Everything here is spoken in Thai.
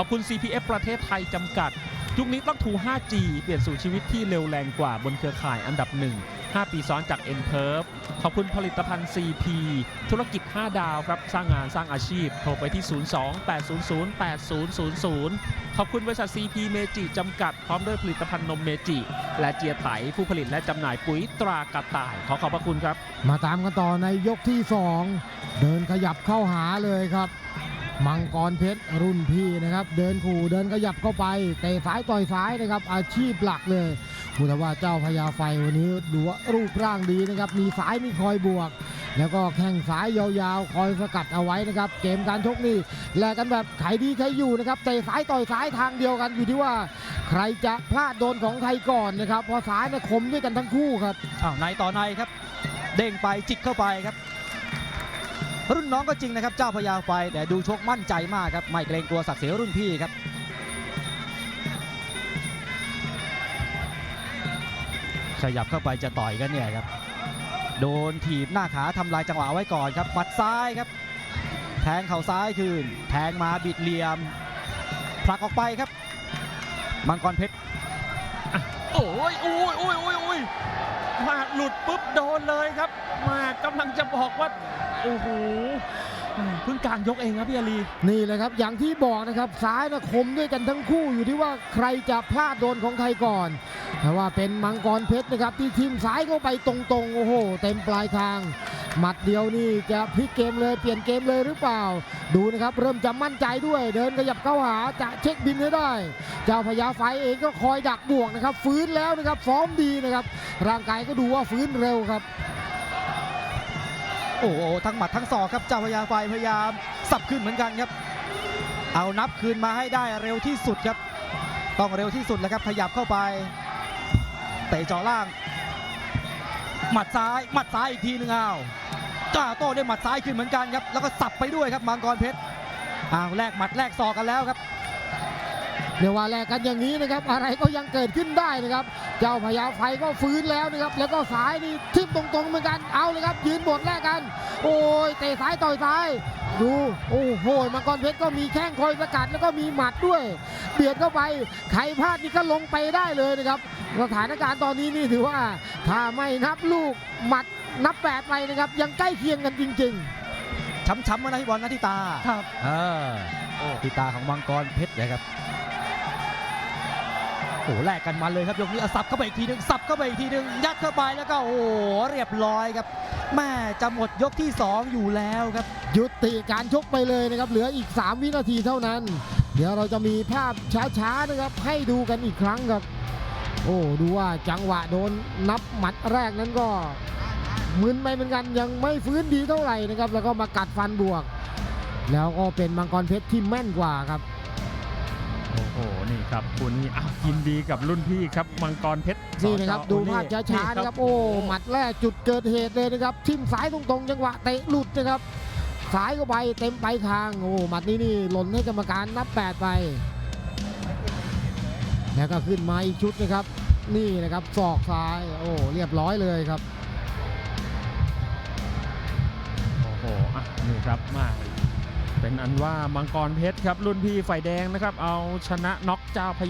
ขอบคุณ CPF ประเทศไทยจำกัด ยุคนี้ต้องทู 5G เปลี่ยนสู่ชีวิตที่เร็วแรงกว่าบนเครือข่ายอันดับหนึ่ง 5 ปีซ้อนจาก n p e r f ขอบคุณผลิตภัณฑ์ CP ธุรกิจ 5 ดาวครับ สร้างงานสร้างอาชีพ โทรไปที่ 02-800-8000 ขอบคุณบริษัท CP เมจิจำกัด พร้อมด้วยผลิตภัณฑ์นมเมจิ และเจียไถผู้ผลิตและจำหน่ายปุ๋ยตรากระต่าย ขอขอบพระคุณครับ มาตามกันต่อในยกที่ 2 เดินขยับเข้าหาเลยครับ มังกรเพชรรุ่นพี่นะครับ เดินขู่เดินขยับเข้าไปเตะซ้ายต่อยซ้ายนะครับ อาชีพหลักเลยพูดว่าเจ้าพญาไฟวันนี้ดูว่ารูปร่างดีนะครับ มีซ้ายมีคอยบวก แล้วก็แข้งซ้ายยาวๆ คอยสกัดเอาไว้นะครับ เกมการชกนี่แลกกันแบบไขดีใครอยู่นะครับเตะซ้ายต่อยซ้ายทางเดียวกันอยู่ที่ว่า ใครจะพลาดโดนของใครก่อนนะครับพราะซ้ายเนี่ยคมด้วยกันทั้งคู่ครับอ้าวในต่อในครับ เด้งไปจิกเข้าไปครับ รุ่นน้องก็จริงนะครับ เจ้าพญาไฟแต่ดูชกมั่นใจมากครับ ไม่เกรงกลัวศักดิ์ศรีรุ่นพี่ครับ ขยับเข้าไปจะต่อยกันเนี่ยครับ โดนถีบหน้าขาทำลายจังหวะเอาไว้ก่อนครับหมัดซ้ายครับ แทงเข่าซ้ายคืน แทงมาบิดเหลี่ยมผลักออกไปครับ มังกรเพชรโอ้ยโอ้ยโอ้ยโอ้ยโอ้ยมาหลุดปุ๊บโดนเลยครับ มากำลังจะบอกว่า โอ้โหเพิ่งกลางยกเองครับพี่อาลีนี่แหละครับ อย่างที่บอกนะครับซ้ายนะคมด้วยกันทั้งคู่อยู่ที่ว่าใครจะพลาดโดนของใครก่อนแต่ว่าเป็นมังกรเพชรนะครับที่ทีมซ้ายเข้าไปตรงๆโอ้โห เต็มปลายทาง หมัดเดียวนี่จะพลิกเกมเลยเปลี่ยนเกมเลยหรือเปล่า ดูนะครับเริ่มจะมั่นใจด้วย เดินขยับเข้าหาจะเช็คบินให้ได้ เจ้าพญาไฟเองก็คอยดักบวกนะครับฟื้นแล้วนะครับซ้อมดีนะครับ ร่างกายก็ดูว่าฟื้นเร็วครับ โอ้โหทั้งหมัดทั้งศอกครับเจ้าพญาไฟพยายามสับขึ้นเหมือนกันครับ เอานับคืนมาให้ได้เร็วที่สุดครับ ต้องเร็วที่สุดแล้วครับขยับเข้าไปเตะจาะล่าง หมัดซ้ายหมัดซ้ายอีกทีหนึงเอาจ้าโต้ด้วยหมัดซ้ายขึ้นเหมือนกันครับแล้วก็สับไปด้วยครับมังกรเพชรอ้าวแลกหมัดแลกศอกกันแล้วครับ เดี๋ยวว่าแลกกันอย่างนี้นะครับ อะไรก็ยังเกิดขึ้นได้นะครับ เจ้าพญาไฟก็ฟื้นแล้วนะครับ แล้วก็ซ้ายนี่ทิ่มตรงๆเหมือนกันเอาเลยครับยืนบทแลกกัน โอ้ยเตะซ้ายต่อยซ้ายดูโอ้โหมังกรเพชรก็มีแข้งคอยสกัดแล้วก็มีหมัดด้วยเบียดเข้าไปใครพลาดนี่ก็ลงไปได้เลยนะครับสถานการณ์ตอนนี้นี่ถือว่า ถ้าไม่นับลูกหมัดนับแปดไปนะครับ ยังใกล้เคียงกันจริง ๆช้ำๆมานะพี่บอลนะที่ตาครับเออที่ตาของมังกรเพชรนะครับ โอ้โหแลกกันมันเลยครับยกนี้อาสับเข้าไปอีกทีหนึงสับเข้าไปอีกทีหนึงยัดเข้าไปแล้วก็โอ้โหเรียบร้อยครับแม่จะหมดยกที่ 2 อยู่แล้วครับ ยุติการชกไปเลยนะครับเหลืออีก 3 วินาทีเท่านั้น เดี๋ยวเราจะมีภาพช้าๆนะครับให้ดูกันอีกครั้งครับ โอ้ดูว่าจังหวะโดนนับหมัดแรกนั้นก็มึนไปเหมือนกันยังไม่ฟื้นดีเท่าไหร่นะครับแล้วก็มากัดฟันบวก แล้วก็เป็นมังกรเพชรที่แม่นกว่าครับ โอ้โหนี่ครับคุณนี่อ้าวยินดีกับรุ่นพี่ครับมังกรเพชรนี่นะครับสจดูโอเล่ภาพช้าๆนี่นะครับ โอ้หมัดแรกจุดเกิดเหตุเลยนะครับทิ่มซ้ายตรงๆ จังหวะเตะหลุดนะครับซ้ายเข้าไปเต็มไปคางโอ้หมัดนี้นี่หล่นให้กรรมการนับแปดไปแล้วก็ขึ้นมาอีกชุดนะครับ นี่นะครับศอกซ้ายโอ้เรียบร้อยเลยครับโอ้โหอะนี่ครับมา เป็นอันว่ามังกรเพชรครับรุ่นพี่ฝ่ายแดงนะครับเอาชนะน็อกเจ้าพญา